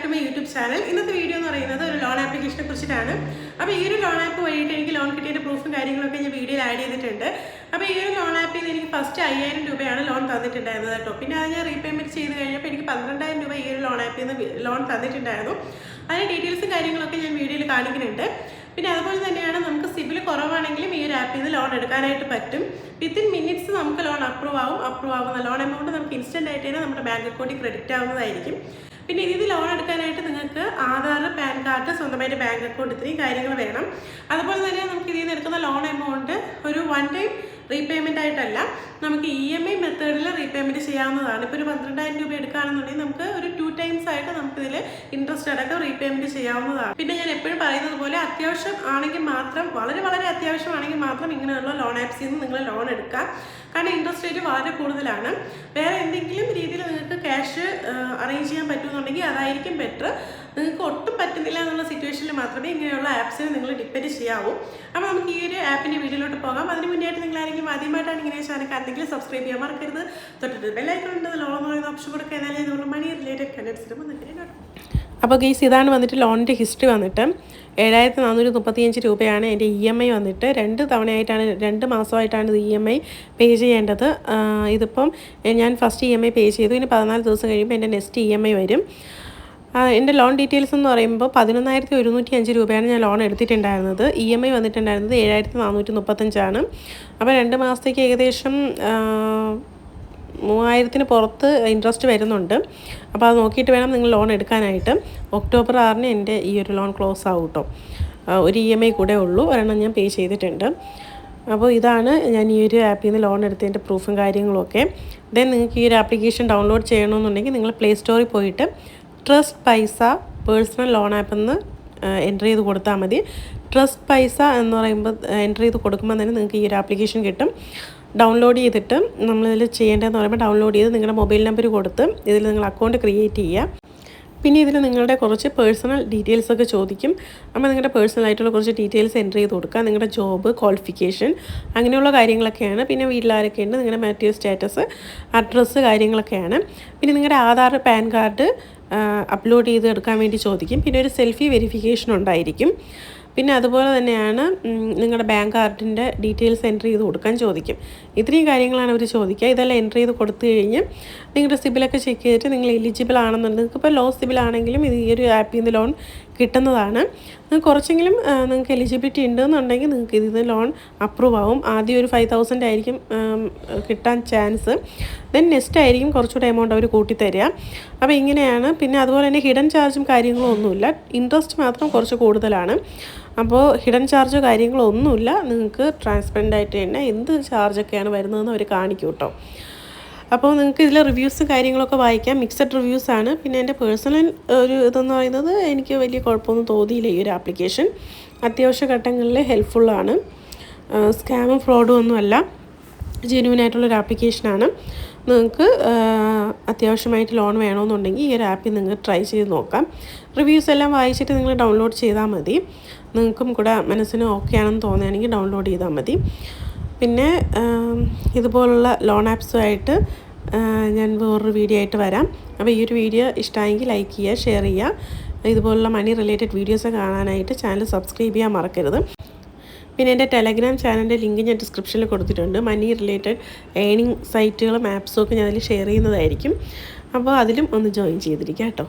Back to my YouTube channel ഇന്നത്തെ video എന്ന് പറയുന്നത് ഒരു ലോൺ ആപ്ലിക്കേഷനെ കുറിച്ചിട്ടാണ്. അപ്പോൾ ഈ ഒരു ലോൺ ആപ്പ് വഴിയിട്ട് എനിക്ക് ലോൺ കിട്ടിയതിന്റെ പ്രൂഫും കാര്യങ്ങളൊക്കെ ഞാൻ വീഡിയോയിൽ ആഡ് ചെയ്തിട്ടുണ്ട്. അപ്പോൾ ഈ ഒരു ലോൺ ആപ്പിൽ നിന്ന് എനിക്ക് ഫസ്റ്റ് അയ്യായിരം രൂപയാണ് ലോൺ തന്നിട്ടുണ്ടായിരുന്നത് കേട്ടോ. പിന്നെ അത് ഞാൻ റീപേയ്മെന്റ് ചെയ്ത് കഴിഞ്ഞപ്പോൾ എനിക്ക് പന്ത്രണ്ടായിരം രൂപ ഈ ഒരു ലോൺ ആപ്പിൽ നിന്ന് ലോൺ തന്നിട്ടുണ്ടായിരുന്നു. അതിന്റെ ഡീറ്റെയിൽസും കാര്യങ്ങളൊക്കെ ഞാൻ വീഡിയോയിൽ കാണിക്കുന്നുണ്ട്. പിന്നെ അതുപോലെ തന്നെയാണ് നമുക്ക് സിബിൽ കുറവാണെങ്കിലും ഈ ഒരു ആപ്പിൽ നിന്ന് ലോൺ എടുക്കാനായിട്ട് പറ്റും. വിത്തിൻ മിനിറ്റ്സ് നമുക്ക് ലോൺ അപ്രൂവ് ആവും. അപ്രൂവ് ആവുന്ന ലോൺ എമൗണ്ട് നമുക്ക് ഇൻസ്റ്റന്റ് ആയിട്ട് തന്നെ നമ്മുടെ ബാങ്ക് അക്കൗണ്ടിൽ ക്രെഡിറ്റ് ആവുന്നതായിരിക്കും. പിന്നെ ഇതിൽ ലോൺ എടുക്കാനായിട്ട് നിങ്ങൾക്ക് ആധാർ പാൻ കാർഡ് സ്വന്തമായിട്ട് ബാങ്ക് അക്കൗണ്ട് ഇത്രയും കാര്യങ്ങൾ വേണം. അതുപോലെ തന്നെ നമുക്ക് ഇതിൽ നിന്ന് എടുക്കുന്ന ലോൺ എമൗണ്ട് ഒരു വൺ ടൈം റീപേയ്മെന്റ് ആയിട്ടല്ല നമുക്ക് ഇ എം ഐ മെത്തേഡിൽ റീപേയ്മെന്റ് ചെയ്യാവുന്നതാണ്. ഇപ്പോൾ ഒരു പന്ത്രണ്ടായിരം രൂപ എടുക്കുകയാണെന്നുണ്ടെങ്കിൽ നമുക്ക് ഒരു ടു ടൈംസ് ആയിട്ട് നമുക്കിതിൽ ഇൻട്രസ്റ്റ് അടക്കം റീപേയ്മെന്റ് ചെയ്യാവുന്നതാണ്. പിന്നെ ഞാൻ എപ്പോഴും പറയുന്നത് പോലെ അത്യാവശ്യം ആണെങ്കിൽ മാത്രം വളരെ വളരെ അത്യാവശ്യമാണെങ്കിൽ മാത്രം ഇങ്ങനെയുള്ള ലോൺ ആപ്സിൽ നിന്ന് നിങ്ങൾ ലോൺ എടുക്കാം. കാരണം ഇൻട്രസ്റ്റ് റേറ്റ് വളരെ കൂടുതലാണ്. വേറെ എന്തെങ്കിലും രീതിയിൽ നിങ്ങൾക്ക് ക്യാഷ് അറേഞ്ച് ചെയ്യാൻ പറ്റുമെന്നുണ്ടെങ്കിൽ അതായിരിക്കും ബെറ്റർ നിങ്ങൾക്ക് ഒട്ടും പറ്റുന്നില്ല എന്നുള്ള സിറ്റുവേഷനിൽ മാത്രമേ ഇങ്ങനെയുള്ള ആപ്സിനെ നിങ്ങൾ ഡിപ്പെൻഡ് ചെയ്യാവൂ. അപ്പോൾ നമുക്ക് ഈ ഒരു ആപ്പിന്റെ വീഡിയോയിലോട്ട് പോകാം. അതിന് മുന്നേയായിട്ട് നിങ്ങൾ ആരെങ്കിലും ആദ്യമായിട്ടാണ് ഇങ്ങനെ ചാനൽ ആരെങ്കിലും സബ്സ്ക്രൈബ് ചെയ്യാൻ മറക്കരുത്. തൊട്ടിട്ട് ബെല്ലൈക്കൺ ഉണ്ട്. ലോൺ എന്ന് ഓപ്ഷൻ കൊടുക്കുക. എന്നാലേ നമ്മൾ മണി റിലേറ്റഡ് വന്നിട്ട് അപ്പോൾ ഗെയ്സ് ഇതാണ് വന്നിട്ട് ലോണിന്റെ ഹിസ്റ്ററി വന്നിട്ട് ഏഴായിരത്തി നാനൂറ്റി മുപ്പത്തിയഞ്ച് രൂപയാണ് എന്റെ ഇ എം ഐ വന്നിട്ട്. രണ്ട് തവണയായിട്ടാണ് രണ്ട് മാസമായിട്ടാണ് ഇത് ഇ എം ഐ പേ ചെയ്യേണ്ടത്. ഇതിപ്പം ഞാൻ first E M I pay ചെയ്തു. ഇനി പതിനാല് ദിവസം കഴിയുമ്പോൾ എന്റെ നെക്സ്റ്റ് ഇ എം ഐ വരും. എന്റെ ലോൺ ഡീറ്റെയിൽസ് എന്ന് പറയുമ്പോൾ പതിനൊന്നായിരത്തി ഒരുന്നൂറ്റി അഞ്ച് രൂപയാണ് ഞാൻ ലോൺ എടുത്തിട്ടുണ്ടായിരുന്നത്. ഇ എം ഐ വന്നിട്ടുണ്ടായിരുന്നത് ഏഴായിരത്തി നാനൂറ്റി മുപ്പത്തഞ്ചാണ്. അപ്പോൾ രണ്ട് മാസത്തേക്ക് ഏകദേശം മൂവായിരത്തിന് പുറത്ത് ഇൻട്രസ്റ്റ് വരുന്നുണ്ട്. അപ്പോൾ അത് നോക്കിയിട്ട് വേണം നിങ്ങൾ ലോൺ എടുക്കാനായിട്ട്. ഒക്ടോബർ ആറിന് എന്റെ ഈ ഒരു ലോൺ ക്ലോസ് ആവും കേട്ടോ. ഒരു ഇ എം ഐ കൂടെ ഉള്ളൂ. ഒരെണ്ണം ഞാൻ പേ ചെയ്തിട്ടുണ്ട്. അപ്പോൾ ഇതാണ് ഞാൻ ഈ ഒരു ആപ്പിൽ നിന്ന് ലോൺ എടുത്തതിന്റെ പ്രൂഫും കാര്യങ്ങളൊക്കെ ദെൻ നിങ്ങൾക്ക് ഈ ഒരു ആപ്ലിക്കേഷൻ ഡൗൺലോഡ് ചെയ്യണമെന്നുണ്ടെങ്കിൽ നിങ്ങൾ പ്ലേ സ്റ്റോറിൽ പോയിട്ട് ട്രസ്റ്റ് പൈസ പേഴ്സണൽ ലോൺ ആപ്പിൽ നിന്ന് എന്റർ ചെയ്ത് കൊടുത്താൽ മതി. ട്രസ്റ്റ് പൈസ എന്ന് പറയുമ്പോൾ എന്റർ ചെയ്ത് കൊടുക്കുമ്പോൾ തന്നെ നിങ്ങൾക്ക് ഈ ഒരു ആപ്ലിക്കേഷൻ കിട്ടും. ഡൗൺലോഡ് ചെയ്തിട്ട് നമ്മൾ നമ്മളിതിൽ ചെയ്യേണ്ടതെന്ന് പറയുമ്പോൾ ഡൗൺലോഡ് ചെയ്ത് നിങ്ങളുടെ മൊബൈൽ നമ്പർ കൊടുത്ത് ഇതിൽ നിങ്ങൾ അക്കൗണ്ട് ക്രിയേറ്റ് ചെയ്യുക പിന്നെ ഇതിൽ നിങ്ങളുടെ കുറച്ച് പേഴ്സണൽ ഡീറ്റെയിൽസ് ഒക്കെ ചോദിക്കും. അപ്പോൾ നിങ്ങളുടെ പേഴ്സണൽ ആയിട്ടുള്ള കുറച്ച് ഡീറ്റെയിൽസ് എന്റർ ചെയ്ത് കൊടുക്കുക. നിങ്ങളുടെ ജോബ് ക്വാളിഫിക്കേഷൻ അങ്ങനെയുള്ള കാര്യങ്ങളൊക്കെയാണ്. പിന്നെ വീട്ടിലാരൊക്കെ ഉണ്ട്? നിങ്ങളുടെ മാറ്റീരിയൽ സ്റ്റാറ്റസ് അഡ്രസ്സ് കാര്യങ്ങളൊക്കെയാണ്. പിന്നെ നിങ്ങളുടെ ആധാർ പാൻ കാർഡ് അപ്ലോഡ് ചെയ്ത് എടുക്കാൻ വേണ്ടി ചോദിക്കും. പിന്നെ ഒരു സെൽഫി വെരിഫിക്കേഷൻ ഉണ്ടായിരിക്കും. പിന്നെ അതുപോലെ തന്നെയാണ് നിങ്ങളുടെ ബാങ്ക് കാർഡിന്റെ ഡീറ്റെയിൽസ് എന്റർ ചെയ്ത് കൊടുക്കാൻ ചോദിക്കും. ഇത്രയും കാര്യങ്ങളാണ് അവർ ചോദിക്കുക. ഇതെല്ലാം എന്റർ ചെയ്ത് കൊടുത്തു കഴിഞ്ഞ് നിങ്ങളുടെ സിബിലൊക്കെ ചെക്ക് ചെയ്തിട്ട് നിങ്ങൾ എലിജിബിൾ ആണെന്നുണ്ടെങ്കിൽ നിങ്ങൾക്ക് ഇപ്പോൾ ലോ സിബിൽ ആണെങ്കിലും ഇത് ഈ ഒരു ആപ്പിൽ നിന്ന് ലോൺ കിട്ടുന്നതാണ്. നിങ്ങൾക്ക് കുറച്ചെങ്കിലും നിങ്ങൾക്ക് എലിജിബിലിറ്റി ഉണ്ടെന്നുണ്ടെങ്കിൽ നിങ്ങൾക്ക് ഇതിൽ നിന്ന് ലോൺ അപ്രൂവ് ആവും. ആദ്യം ഒരു ഫൈവ് തൗസൻഡ് ആയിരിക്കും കിട്ടാൻ ചാൻസ് ദെൻ നെക്സ്റ്റ് ആയിരിക്കും കുറച്ചുകൂടെ എമൗണ്ട് അവർ കൂട്ടിത്തരിക. അപ്പോൾ ഇങ്ങനെയാണ്. പിന്നെ അതുപോലെ തന്നെ ഹിഡൻ ചാർജും കാര്യങ്ങളും ഒന്നുമില്ല. ഇൻട്രസ്റ്റ് മാത്രം കുറച്ച് കൂടുതലാണ്. അപ്പോൾ ഹിഡൻ ചാർജോ കാര്യങ്ങളോ ഒന്നുമില്ല. നിങ്ങൾക്ക് ട്രാൻസ്പെറന്റ് ആയിട്ട് തന്നെ എന്ത് ചാർജൊക്കെയാണ് വരുന്നതെന്ന് അവർ കാണിക്കും കേട്ടോ. അപ്പോൾ നിങ്ങൾക്ക് ഇതിലെ റിവ്യൂസും കാര്യങ്ങളൊക്കെ വായിക്കാം. മിക്സഡ് റിവ്യൂസ് ആണ്. പിന്നെ എന്റെ പേഴ്സണൽ ഒരു ഇതെന്ന് പറയുന്നത് എനിക്ക് വലിയ കുഴപ്പമൊന്നും തോന്നിയില്ല ഈ ഒരു ആപ്ലിക്കേഷൻ അത്യാവശ്യ ഘട്ടങ്ങളിൽ ഹെൽപ്ഫുള്ളാണ് സ്കാമും ഫ്രോഡും ഒന്നുമല്ല. ജെന്യൂൻ ആയിട്ടുള്ളൊരു ആപ്ലിക്കേഷനാണ് നിങ്ങൾക്ക് അത്യാവശ്യമായിട്ട് ലോൺ വേണമെന്നുണ്ടെങ്കിൽ ഈ ഒരു ആപ്പിൽ നിങ്ങൾക്ക് ട്രൈ ചെയ്ത് നോക്കാം. റിവ്യൂസ് എല്ലാം വായിച്ചിട്ട് നിങ്ങൾ ഡൗൺലോഡ് ചെയ്താൽ മതി. നിങ്ങൾക്കും കൂടെ മനസ്സിന് ഓക്കെ ആണെന്ന് തോന്നുകയാണെങ്കിൽ ഡൗൺലോഡ് ചെയ്താൽ മതി. പിന്നെ ഇതുപോലുള്ള ലോൺ ആപ്സുമായിട്ട് ഞാൻ വേറൊരു വീഡിയോ ആയിട്ട് വരാം. അപ്പോൾ ഈ ഒരു വീഡിയോ ഇഷ്ടമായെങ്കിൽ ലൈക്ക് ചെയ്യുക ഷെയർ ചെയ്യുക. ഇതുപോലുള്ള മണി റിലേറ്റഡ് വീഡിയോസ് കാണാനായിട്ട് ചാനൽ സബ്സ്ക്രൈബ് ചെയ്യാൻ മറക്കരുത്. പിന്നെ എന്റെ ടെലഗ്രാം ചാനലിന്റെ ലിങ്ക് ഞാൻ ഡിസ്ക്രിപ്ഷനിൽ കൊടുത്തിട്ടുണ്ട്. മണി റിലേറ്റഡ് ഏണിംഗ് സൈറ്റുകളും ആപ്സും ഒക്കെ ഞാൻ അതിൽ ഷെയർ ചെയ്യുന്നതായിരിക്കും. അപ്പോൾ അതിലും ഒന്ന് ജോയിൻ ചെയ്തിരിക്കാം കേട്ടോ.